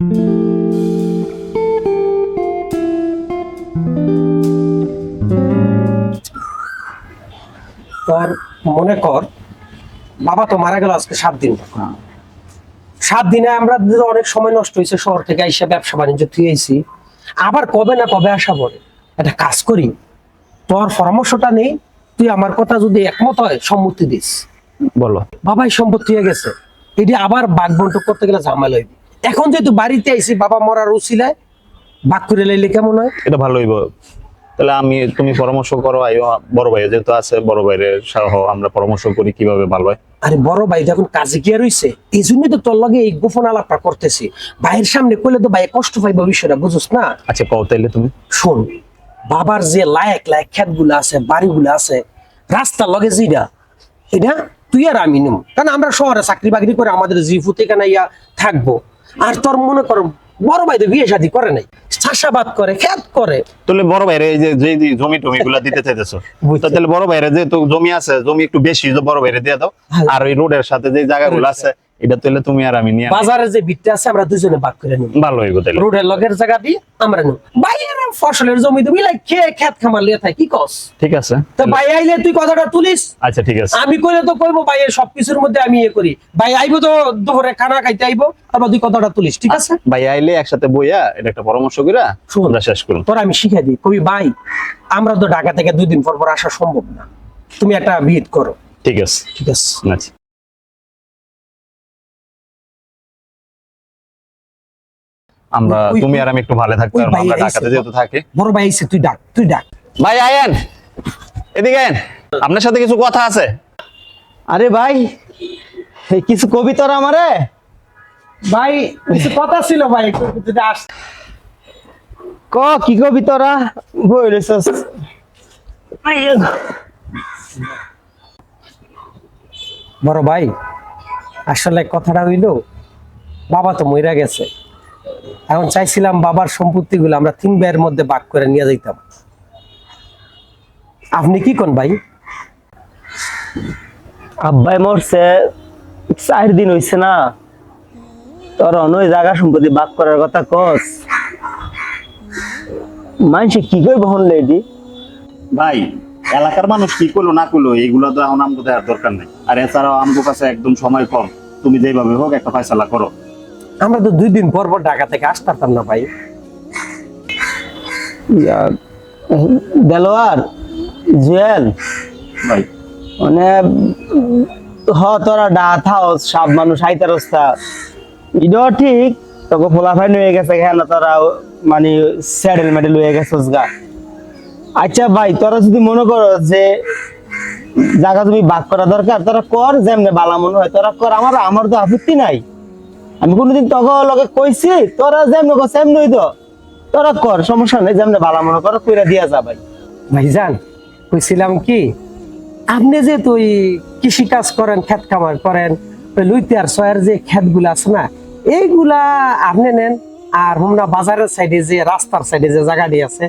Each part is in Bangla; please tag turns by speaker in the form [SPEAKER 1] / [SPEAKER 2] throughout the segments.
[SPEAKER 1] তোর মনে কর বাবা তো মারা গেল আজকে সাত দিন। সাত দিনে আমরা অনেক সময় নষ্ট হয়েছে শহর থেকে আইসা ব্যবসা বাণিজ্য থুয়েছি আবার কবে না কবে আসা পড়ে। একটা কাজ করি তোর পরামর্শটা নেই তুই আমার কথা যদি একমত হয় সম্মতি দিস।
[SPEAKER 2] বলো।
[SPEAKER 1] বাবাই সম্পত্তি হয়ে গেছে। এটি আবার বাঘ বন্টক করতে গেলে ঝামেলা হইবে। এখন যেহেতু বাড়িতে আইসি বাবা মরার উচিলায় বাঘ করে লাইলে কেমন হয়?
[SPEAKER 2] এটা ভালো হইব। তাহলে আমি তুমি পরামর্শ করো আইও বড় ভাই যেহেতু আছে বড় ভাইয়ের সহ আমরা পরামর্শ করি কীভাবে ভালো হয়।
[SPEAKER 1] আরে বড় ভাই তো এখন কাজে গিয়া রইছে এই জন্যই তো তোর লগে এই গোপন আলাপটা করতেছি। ভাইয়ের সামনে কইলে তো ভাই কষ্ট পাইবা বিষয়টা বুঝছ না?
[SPEAKER 2] আচ্ছা কও তাইলে তুমি।
[SPEAKER 1] শোন বাবার যে লায়ক লায়ক ক্ষেতগুলো আছে বাড়িগুলো আছে রাস্তার লগে যেটা এটা তুই আর আমি নিম। কারণ আমরা শহরে চাকরি বাকরি করে আমাদের জিফু থেকে ইয়া থাকব। আর তোর মনে করো বড় ভাই তো বিয়ে শাদী করে নাই চাষাবাদ করে খেত করে
[SPEAKER 2] তাহলে বড় ভাইরে এই যে যে জমি টমি গুলা দিতে চাইতেছো। তাহলে বড় ভাইরে যে তো জমি আছে জমি একটু বেশি বড় ভাইরে দিয়ে দাও। আর ওই রোডের সাথে যে জায়গাগুলো আছে এটা তাহলে তুমি আর আমি নিয়ে
[SPEAKER 1] বাজারে যে বিটটা আছে আমরা দুজনে ভাগ করে নিব।
[SPEAKER 2] ভালো হইব তাহলে।
[SPEAKER 1] রোডের লগের জায়গা দিয়ে আমরা নিব। বাইরের ফসলের জমি তুমি লাই খেয়ে খেত খামার লিয়ে থাকি কস?
[SPEAKER 2] ঠিক আছে।
[SPEAKER 1] তো ভাই আইলে তুই কথাটা তুলিস।
[SPEAKER 2] আচ্ছা ঠিক আছে।
[SPEAKER 1] আমি কইলে তো কইবো ভাই এই সবকিছুর মধ্যে আমি ইয়ে করি। ভাই আইবো তো দুপুরে খানা খাইতে আইবো আবার তুই কথাটা তুলিস ঠিক আছে?
[SPEAKER 2] ভাই আইলে একসাথে বইয়া এটা একটা পরামর্শ কইরা। আমরা শেষ করুন।
[SPEAKER 1] তোর আমি শিখাই দিই কবি ভাই আমরা তো ঢাকা থেকে দুই দিন পর পর আসা সম্ভব না। তুমি একটা ভিত করো।
[SPEAKER 2] ঠিক আছে।
[SPEAKER 1] ঠিক আছে।
[SPEAKER 2] আচ্ছা। আমরা তুমি আর আমি একটু ভালো থাকতে পারব
[SPEAKER 1] ভাই
[SPEAKER 2] আমরা ঢাকাতে যেহেতু থাকি।
[SPEAKER 1] বড় ভাই আইছে তুই ডাক তুই ডাক।
[SPEAKER 2] ভাই আয়েন এদিকে আয়েন আপনার সাথে কিছু কথা আছে?
[SPEAKER 3] আরে ভাই এই কিছু কবিতার আমারে?
[SPEAKER 1] ভাই কিছু কথা ছিল ভাই একটু যদি আস
[SPEAKER 3] ক কি কবিতারা বই রেছস
[SPEAKER 1] বড় ভাই আসলে কথাটা হইল বাবা তো মইরা গেছে। এখন চাইছিলাম বাবার সম্পত্তিগুলো আমরা তিন ভাইয়ের মধ্যে ভাগ করে নিয়ে যাইতাম। আপনি কি কোন ভাই?
[SPEAKER 3] আব্বাই মরছে চার দিন হইছে না। তোর অনয় জায়গা সম্পত্তি বাক করার কথা কস। মানুষে কি কই বহন লেডি?
[SPEAKER 2] ভাই এলাকার মানুষ কি করল না করল এগুলো তো এখন আমগো দেওয়ার দরকার নেই। আর এছাড়াও আমগো কাছে একদম সময় কম। তুমি যেভাবে হোক একটা ফয়সালা করো।
[SPEAKER 1] আমরা তো দুই দিন পর পর ঢাকা থেকে আসতে পারতাম না ভাই।
[SPEAKER 3] দেলোয়ার জুয়েল
[SPEAKER 2] ভাই।
[SPEAKER 3] মানে হ তোরা ডা থাও সব মানুষ আইতে রাস্তা এটাও ঠিক তোকে ফোলাফাইন হয়ে গেছে কেন? তোরা মানে স্যাডেল মেডেল হয়ে গেছিস গা। আচ্ছা ভাই তোরা যদি মনে করো যে জায়গা তুমি বাক করা দরকার তোরা কর যেমনে বালা মনে হয় তোরা কর। আমার আমার তো আপত্তি নাই। আমি কোনোদিন তখন লগে কইছি তোরা যেমনে কর সেমনই তো। তোরা কর সমস্যা নেই যেমনে বালা মনে করো কইরা দিয়া যা ভাই
[SPEAKER 1] ভাইজান কইছিলাম কি আপনি যে তুই কৃষি কাজ করেন ক্ষেত খামার করেন ওই লুইতে আর সয়ের যে ক্ষেতগুলা আছে না এইগুলা আপনি নেন আর হোমনা বাজারের সাইডে যে রাস্তার সাইডে যে জায়গাটি আছে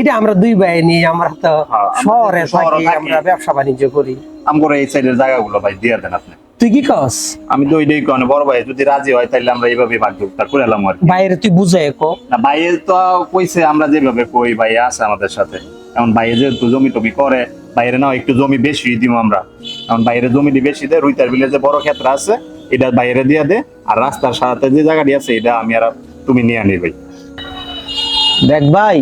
[SPEAKER 1] এটা আমরা দুই ভাই নিয়ে আমরা তো
[SPEAKER 2] হ্যাঁ,
[SPEAKER 1] শহরে
[SPEAKER 2] শহরে
[SPEAKER 1] থাকি। আমরা ব্যবসা বাণিজ্য করি।
[SPEAKER 2] আমগো এই সাইডের জায়গাগুলো ভাই দিয়ে দেন আপনি।
[SPEAKER 1] তুই কি কস?
[SPEAKER 2] আমি তো ওইটাই কনে বড় ভাই যদি রাজি হয় তাহলে আমরা এইভাবে ভাগ যোগটা করে এলাম আর
[SPEAKER 1] বাইরে তুই বুঝে কো।
[SPEAKER 2] না ভাইয়ের তো কইছে আমরা যেভাবে কই ভাই আছে আমাদের সাথে। এখন বাইরে যেহেতু জমি টমি করে বাইরে না একটু জমি বেশি দিব আমরা। এখন বাইরে জমি বেশি দে রুইতার বিলে যে বড় ক্ষেত্র আছে এটা বাইরে দিয়ে দে আর রাস্তার সাথে যে জায়গাটি আছে এটা আমি আর তুমি নিয়ে আনি ভাই।
[SPEAKER 3] দেখ ভাই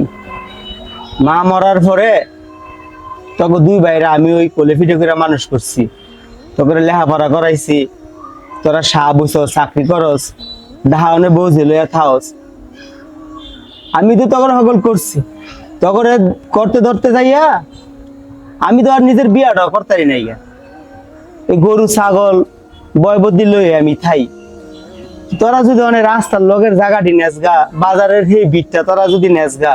[SPEAKER 3] মা মরার পরে তোকে দুই ভাইরা আমি ওই কোলে ফিটে করে মানুষ করছি। তোকে লেখাপড়া করাইছি। তোরা সাহ বসো চাকরি করস ডাহাওনে বউঝে লইয়া থাওস। আমি তো তখন সকল করছি। তখন করতে ধরতে যাইয়া, আমি তো আর নিজের বিয়াটাও করতারি নাই এই গরু, ছাগল বয়বদ্দি লই আমি থাই। তোরা যদি অনেক রাস্তার লোকের জায়গাটি নেসগা বাজারের হে বিটটা তোরা যদি নেসগা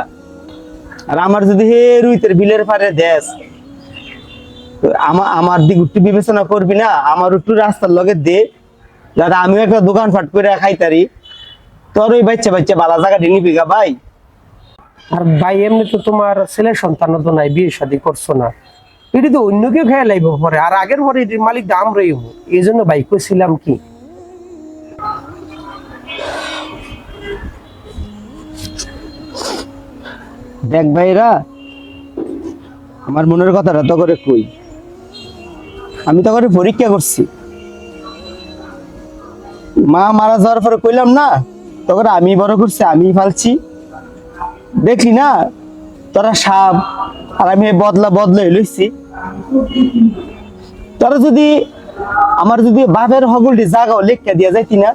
[SPEAKER 3] আর আমার যদি হে রুইতের বিলের পারে দেশ আমার আমার দিক একটু বিবেচনা করবি না আমার একটু রাস্তার লগে দে। দাদা আমিও একটা দোকান ফাট করে খাইতারি। তোর ওই বাচ্চা বাচ্চা বালা জায়গা নিবি বিঘা ভাই।
[SPEAKER 1] আর ভাই এমনি তো তোমার ছেলে সন্তান তো নাই বিয়ে শাদি করছ না। এটি তো অন্য কেউ খেয়ে লাইব পরে আর আগের পরে এটির মালিক দাম রইব এই জন্য ভাই কইছিলাম কি?
[SPEAKER 3] দেখ ভাইরা আমার মনের কথাটা তো করে কই। আমি তো করে পরীক্ষা করছি। মা মারা যাওয়ার পরে কইলাম, না, তখন আমি বড় করছি আমি ফালছি। দেখলি না, তোরা সাপ, আর আমি বদলা বদলে লইছি। তোরা যদি, আমার যদি বাপের হগলটি জাগাও, লেখা দিয়া যাইতি না,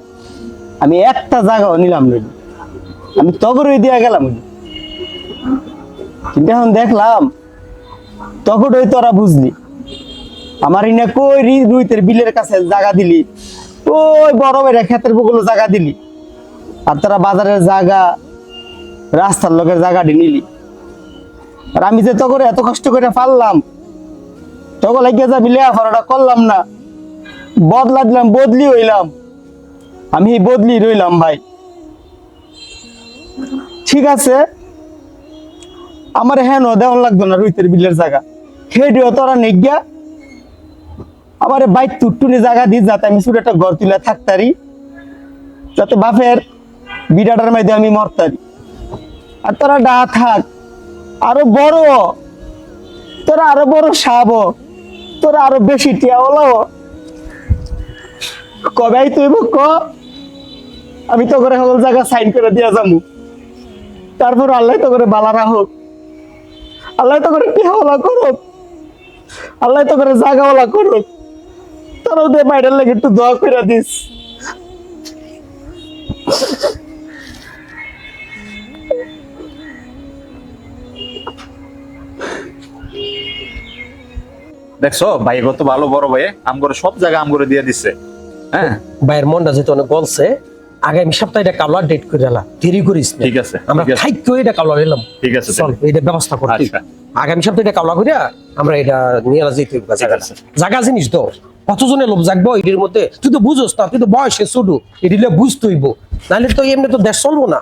[SPEAKER 3] আমি একটা জাগাও নিলাম নইলি আমি তগরই দিয়া গেলাম। কিন্তু এখন দেখলাম তখন ওই তোরা বুঝলি। আমার ইনা কই রুইতের বিলের কাছে জায়গা দিলি? ওই বড় বেড়া ক্ষেতের বগুলো জায়গা দিলি। আর তোরা বাজারের জায়গা, রাস্তার লোকের জায়গাটি নিলি। আর আমি যে তখন এত কষ্ট করে পারলাম তখন লাগিয়ে যাবি লেখাপড়াটা করলাম না, বদলা দিলাম, বদলি হইলাম। আমি বদলি রইলাম ভাই। ঠিক আছে? আমার হ্যাঁ দেওয়ান লাগতো না রুইতের বিলের জায়গা। খেডিও তোরা নেগিয়া আমার বাইক টুটটুনি জায়গা দিস যাতে আমি শুধু একটা ঘর তুলে থাকতারি, যাতে বাপের বিড়াটার মধ্যে আমি মরতারি। আর তোরা ডা থাক, আরও বড়, তোরা আরও বড় সাব, তোরা আরও বেশি টিয়া হলো কবে আই তুই ক, আমি তো করে সকল জায়গা সাইন করে দিয়া যাব তারপর আল্লাহ তো করে বালা রাখুক। আল্লাহ তো করে টিহাওয়ালা করুক। আল্লাহ তো করে জাগাওয়ালা করুক। তোর ওদের বাইরের লাগে একটু দোয়া করে দিস।
[SPEAKER 2] দেখছ ভাই কত ভালো বড় ভাই আম করে সব জায়গা আম করে দিয়ে দিছে। হ্যাঁ?
[SPEAKER 1] ভাইয়ের মনটা যেহেতু অনেক গলছে আগামী সপ্তাহে এটা কাবলা ডেট করে এলাম দেরি করিস না।
[SPEAKER 2] ঠিক আছে,
[SPEAKER 1] আমরা
[SPEAKER 2] ঠিক আছে।
[SPEAKER 1] এটা কাবলা নিলাম।
[SPEAKER 2] ঠিক আছে
[SPEAKER 1] চল এটা ব্যবস্থা করতে
[SPEAKER 2] আচ্ছা।
[SPEAKER 1] আগামী সপ্তাহে এটা কাবলা করিয়া আমরা এটা নিয়ে আসি যেতে। জায়গা জিনিস তো। কতজনে লোভ জাগবো এটির মধ্যে? তুই তো বুঝোস না তুই তো বয়সে ছোট। এটিলে বুঝতেইব। নাহলে তো এমনি তো দেশ চলবো না।